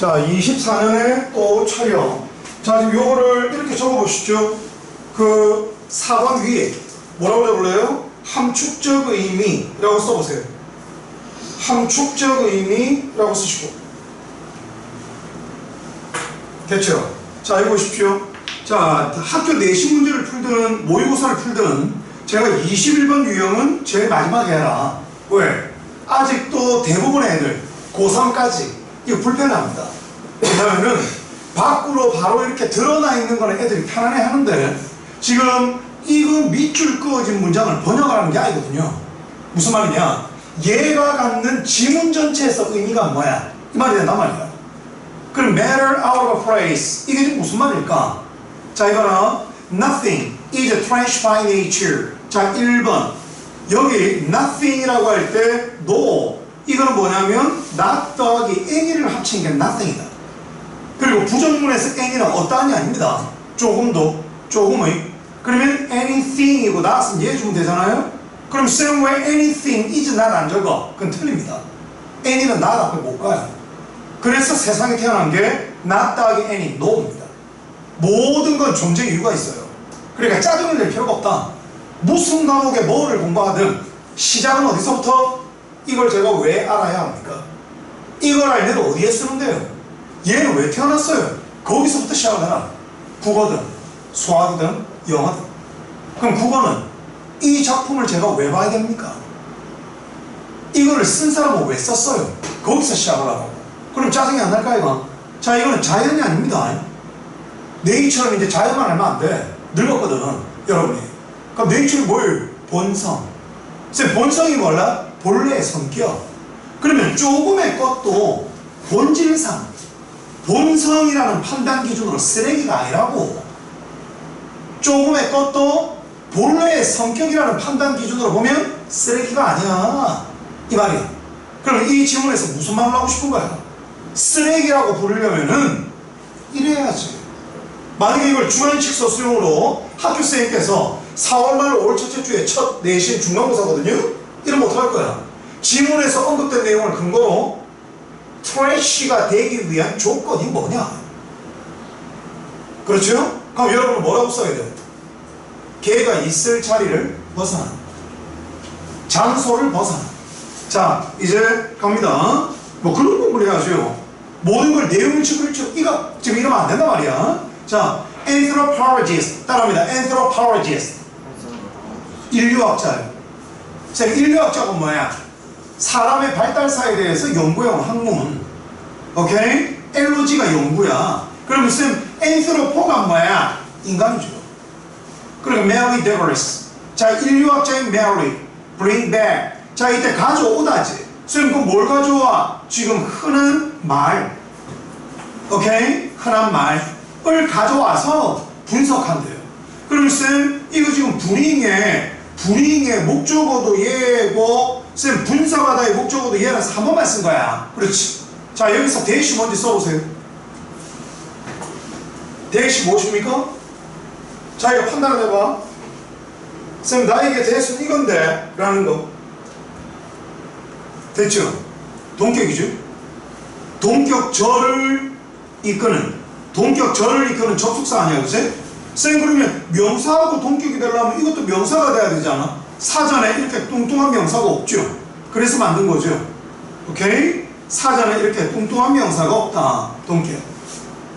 자, 24년에 또 촬영. 자, 지금 요거를 이렇게 적어보시죠. 그 4번 위에 뭐라고 적을래요? 함축적 의미라고 써보세요. 함축적 의미라고 쓰시고. 됐죠? 자, 이거 보십시오. 자, 학교 내신 문제를 풀든 모의고사를 풀든 제가 21번 유형은 제일 마지막에 해라. 왜? 아직도 대부분의 애들 고3까지 이거 불편합니다. 왜냐면은 밖으로 바로 이렇게 드러나 있는 거는 애들이 편안해 하는데 지금 이거 밑줄 그어진 문장을 번역하는 게 아니거든요. 무슨 말이냐? 얘가 갖는 지문 전체에서 의미가 뭐야? 이 말이 된단 말이야. 그럼 matter out of phrase 이게 무슨 말일까? 자 이거는 nothing is a trash by nature 자 1번 여기 nothing이라고 할 때 no 이거는 뭐냐면 not 더하기 any를 합친 게 nothing이다. 그리고 부정문에서 any는 어떠한이 아닙니다. 조금도 조금의. 그러면 anything이고 not은 얘 주면 되잖아요. 그럼 same way anything is not 안 적어. 그건 틀립니다. any는 not 앞에 못 가요. 그래서 세상에 태어난 게 not 더하기 any no입니다. 모든 건 존재 이유가 있어요. 그러니까 짜증을 낼 필요가 없다. 무슨 과목에 뭐를 공부하든 시작은 어디서부터 이걸 제가 왜 알아야 합니까? 이걸 알면 어디에 쓰는데요? 얘는 왜 태어났어요? 거기서부터 시작을 해라. 국어든 수학이든 영어든. 그럼 국어는 이 작품을 제가 왜 봐야 됩니까? 이거를 쓴 사람은 왜 썼어요? 거기서 시작을 하라고. 그럼 짜증이 안 날까 이거? 자 이거는 자연이 아닙니다. 네이처는 이제 자연만 알면 안 돼. 늙었거든, 여러분이. 그럼 네이처는 뭘? 본성. 쌤, 본성이 뭐라? 본래의 성격. 그러면 조금의 것도 본질상, 본성이라는 판단 기준으로 쓰레기가 아니라고. 조금의 것도 본래의 성격이라는 판단 기준으로 보면 쓰레기가 아니야. 이 말이야. 그럼 이 질문에서 무슨 말을 하고 싶은 거야? 쓰레기라고 부르려면은 이래야지. 만약에 이걸 주관식 서술형으로 학교 선생님께서 4월 말 5월 첫째 주에 첫 내신 중간고사거든요? 이러면 어떡할 거야? 지문에서 언급된 내용을 근거로 트래쉬가 되기 위한 조건이 뭐냐? 그렇죠? 그럼 여러분은 뭐라고 써야 돼요? 걔가 있을 자리를 벗어나. 장소를 벗어나. 자, 이제 갑니다. 뭐 그런 공부를 해야죠. 모든 걸 내용을 있죠. 이거 지금 이러면 안 된단 말이야. 자, anthropologist 따라합니다. anthropologist 인류학자예 요. 자, 인류학자가 뭐야? 사람의 발달사에 대해서 연구해온 학문. 오케이? 엘로지가 연구야. 그러면 쌤, anthropo가 뭐야? 인간이죠. 그리고 Mary Deveris. 자, 인류학자인 Mary. Bring back. 자, 이때 가져오다지. 쌤, 그럼 뭘 가져와? 지금 흔한 말. 오케이? 흔한 말을 가져와서 분석한대요. 그러면 쌤, 이거 지금 브링 의, 브링의 목적어도 얘고, 쌤, 분석하다의 목적어도 얘라서 한 번만 쓴 거야. 그렇지. 자, 여기서 대시 뭔지 써보세요. 대시 무엇입니까? 자, 이거 판단을 해봐. 쌤, 나에게 대수는 이건데, 라는 거. 됐죠? 동격이죠? 동격절을 이끄는, 동격절을 이끄는 접속사 아니야, 그 치? 쌤, 그러면 명사하고 동격이 되려면 이것도 명사가 돼야 되잖아. 사전에 이렇게 뚱뚱한 명사가 없죠? 그래서 만든 거죠. 오케이? 사전에 이렇게 뚱뚱한 명사가 없다. 동격.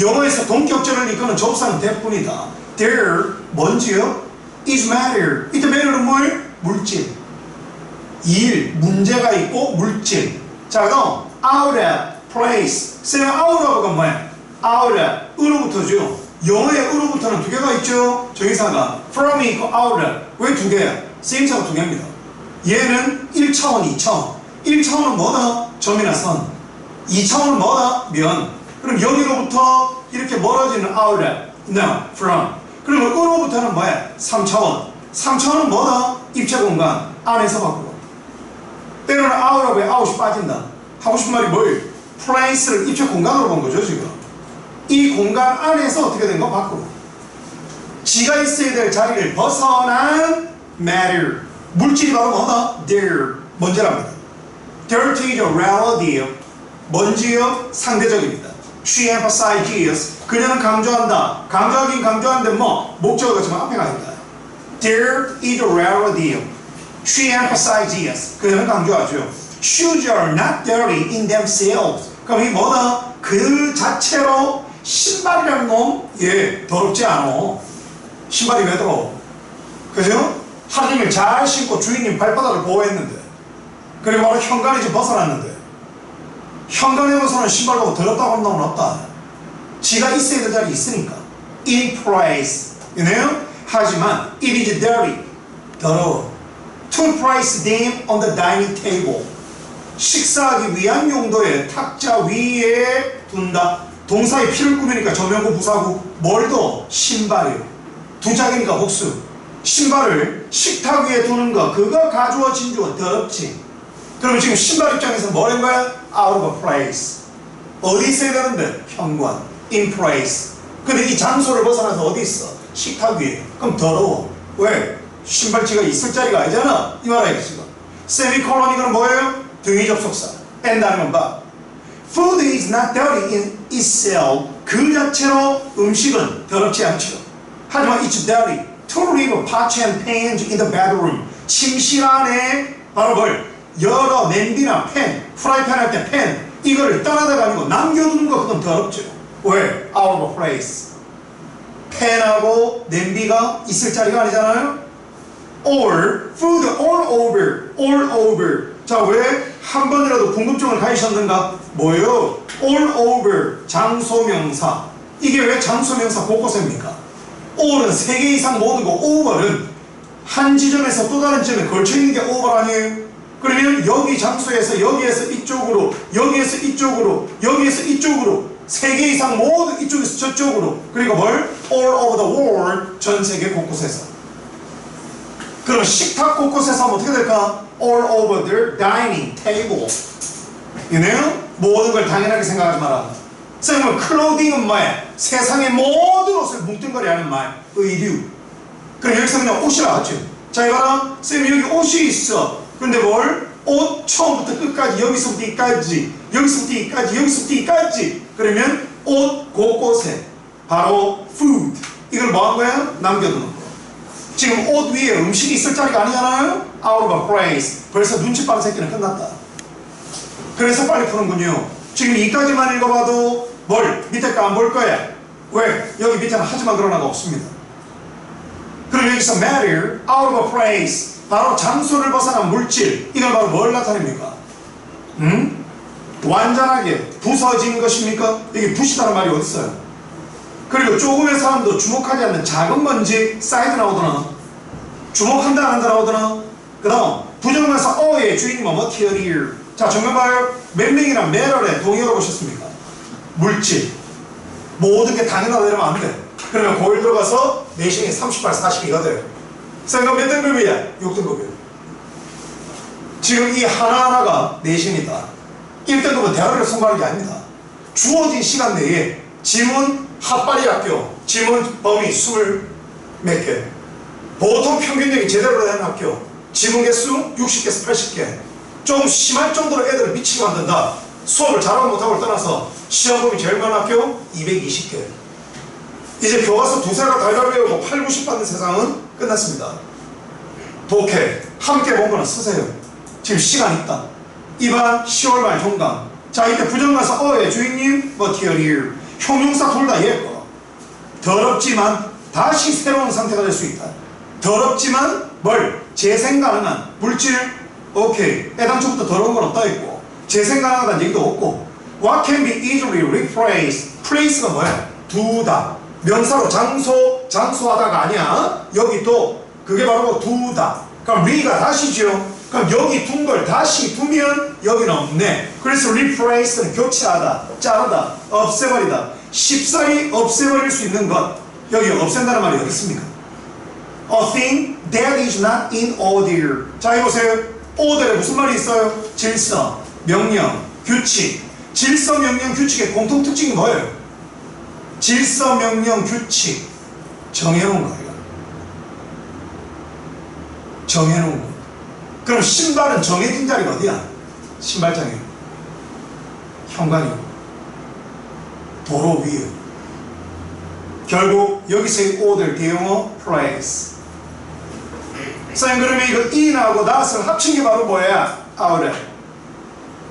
영어에서 동격절을 이끄는 접사는 대뿐이다. There, 뭔지요? is matter. 이때 matter는 뭘? 물질. 일, 문제가 있고 물질. 자, 그럼 out of place. 쌤, out of가 뭐야? out of, 으로부터죠. 영어의 으로부터는 두 개가 있죠. 정의사가 from이 있고 out of. 왜두 개야? 쓰임사가 두 개입니다. 얘는 1차원, 2차원. 1차원은 뭐다? 점이나 선. 2차원은 뭐다? 면. 그럼 여기로부터 이렇게 멀어지는 out of, no, from. 그러면 으로부터는 뭐야? 3차원. 3차원은 뭐다? 입체 공간. 안에서 바꾸고. 때로는 out of에 out이 빠진다. 하고 싶은 말이 뭘? place를 입체 공간으로 본 거죠, 지금. 이 공간 안에서 어떻게 된 거 바꾸고. 지가 있어야 될 자리를 벗어난 matter. 물질이 바로 뭐다? there. 먼지랍니다. dirty죠, relative. 먼지요, 상대적입니다. She emphasizes. 그녀는 강조한다. 강조하긴 강조하는데 뭐 목적어가 지금 앞에 가 있다. There is a deal. She emphasizes. 그녀는 강조하죠. Shoes are not dirty in themselves. 그럼 이 뭐다? 그 자체로 신발이라는 놈, 예, 더럽지 않어. 신발이 왜 더러워? 그죠? 종일 잘 신고 주인님 발바닥을 보호했는데, 그리고 바로 현관에 지금 벗어났는데, 현관에 벗어난 신발 보고 더럽다고 하는 놈은 없다. 지가 있어야 될 자리 있으니까. In place. You? 하지만, it is dirty. 더러워. To place them on the dining table. 식사하기 위한 용도의 탁자 위에 둔다. 동사의 피를 꾸미니까 저명구 부사구 뭘도 신발이요. 두 짝이니까 복수. 신발을 식탁 위에 두는 거 그거 가주어 진주어 더럽지. 그러면 지금 신발 입장에서 뭐라는 거야? Out of place. 어디 있어야 되는데? 현관. In place. 근데 이 장소를 벗어나서 어디 있어? 식탁 위에. 그럼 더러워. 왜? 신발지가 있을 자리가 아니잖아. 이 말이야 지금. 세미콜론 이거는 뭐예요? 등위 접속사. and라는 건 봐. Food is not dirty in itself. 그 자체로 음식은 더럽지 않죠. 하지만 it's dirty to leave pots and pans in the bedroom. 침실 안에 바로 뭘 여러 냄비나 팬, 프라이팬 할 때 팬, 이거를 아니고 남겨두는 거 그건 더럽죠. 왜? Out of place. 팬하고 냄비가 있을 자리가 아니잖아요. Or food all over, all over. 자, 왜 한 번이라도 궁금증을 가지셨는가? 뭐예요? All over, 장소명사. 이게 왜 장소명사 곳곳입니까? all은 세개 이상 모든 거, over는 한 지점에서 또 다른 지점에 걸쳐있는 게 over 아니에요? 그러면 여기 장소에서 여기에서 이쪽으로, 여기에서 이쪽으로, 여기에서 이쪽으로 세 개 이상 모두 이쪽에서 저쪽으로 그리고 뭘? all over the world 전 세계 곳곳에서 그럼 식탁 곳곳에서 하면 어떻게 될까? All over their dining table. You know? 모든 걸 당연하게 생각하지 마라. 쌤은 클로딩은 뭐야? 세상의 모든 옷을 뭉뚱거리하는 말 의류. 그럼 여기서 그냥 옷이라 하죠. 자 이거랑 쌤 여기 옷이 있어. 근데 뭘? 옷 처음부터 끝까지 여기서부터 여기까지 여기서부터 여기까지 여기서부터 여기까지. 그러면 옷 곳곳에 바로 food. 이걸 뭐 한 거야? 남겨두는 거 지금 옷 위에 음식이 있을 자리가 아니잖아요 out of place 벌써 눈치 빠른 새끼는 끝났다 그래서 빨리 푸는군요 지금 이까지만 읽어봐도 뭘 밑에 거 안 볼 거야 왜? 여기 밑에는 하지만 그러나가 없습니다 그럼 여기서 matter out of place 바로 장소를 벗어난 물질 이건 바로 뭘 나타냅니까? 음? 완전하게 부서진 것입니까? 여기 부시다는 말이 어디 있어요? 그리고 조금의 사람도 주목하지 않는 작은 먼지 사이드 나오더나? 주목한다 안 한다 나오더나? 그 다음 부정명사 어의 주인이 뭐 material 자 정면 봐요. 몇 명이랑 매럴에 동의어로 보셨습니까? 물질. 모든 게 당연하다 이러면 안돼. 그러면 고1 들어가서 내신이 38, 40이가 돼요. 생각 몇 등급이야? 6등급이야 지금 이 하나하나가 내신이다. 1등급은 대학을 통과하는 게 아닙니다. 주어진 시간 내에 지문 핫바리 학교. 지문 범위 20몇 개. 보통 평균적인 제대로 된 학교. 지문 개수 60개에서 80개. 좀 심할 정도로 애들을 미치게 만든다. 수업을 잘하고 못하고를 떠나서 시험 범위 제일 많은 학교 220개. 이제 교과서 두세 가 달달 배우고 8, 90 받는 세상은 끝났습니다. 독해. 함께 본 거는 쓰세요. 지금 시간 있다. 이반 10월 말 종강 자 이때 부정가사 어의 주인님 material 형용사 둘 다 예뻐 더럽지만 다시 새로운 상태가 될 수 있다. 더럽지만 뭘? 재생 가능한 물질? 오케이. 애당초부터 더러운 건 없다 했고 재생 가능하다는 얘기도 없고. What can be easily replaced? Place가 뭐야? 두다. 명사로 장소 장소하다가 아니야. 여기 또 그게 바로 두다. 그럼 re가 다시죠 그럼 여기 둔 걸 다시 두면 여기는 없네. 그래서 replace는 교체하다 자르다 없애버리다. 쉽사리 없애버릴 수 있는 것. 여기 없앤다는 말이 어디 있습니까? A thing that is not in order. 자 이보세요. order에 무슨 말이 있어요? 질서 명령 규칙. 질서 명령 규칙의 공통 특징이 뭐예요? 질서 명령 규칙. 정해놓은 거예요. 정해놓은 거 그럼 신발은 정해진 자리가 어디야? 신발장이요. 현관이고. 도로 위에. 결국 여기서의 order 대용어 place. 선 그러면 이거 in하고 not을 합친 게 바로 뭐야? out에.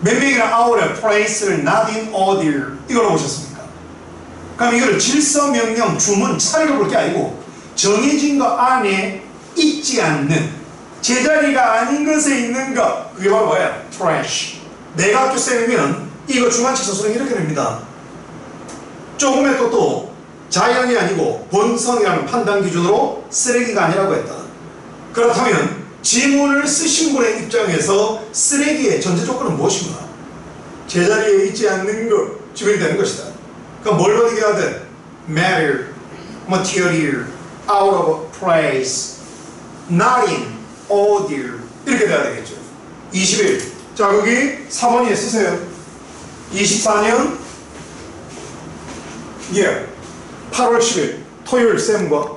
몇 명이나 out에 place를 not in order 이걸로 보셨습니까? 그럼 이거를 질서 명령 주문 차례로 볼 게 아니고 정해진 것 안에 있지 않는 제자리가 아닌 것에 있는 것 그게 바로 뭐야? trash. 내가 학교 쌤이면 이거 중간칙 서술은 이렇게 됩니다. 조금의 또또 자연이 아니고 본성이라는 판단 기준으로 쓰레기가 아니라고 했다. 그렇다면 지문을 쓰신 분의 입장에서 쓰레기의 전제 조건은 무엇인가? 제자리에 있지 않는 것, 지문이 되는 것이다. 그럼 뭘 버리게 하든 matter, material, out of place, not in order 이렇게 돼야 되겠죠. 21. 자 거기 4번에 쓰세요. 24년 예 8월 10일 토요일 쌤과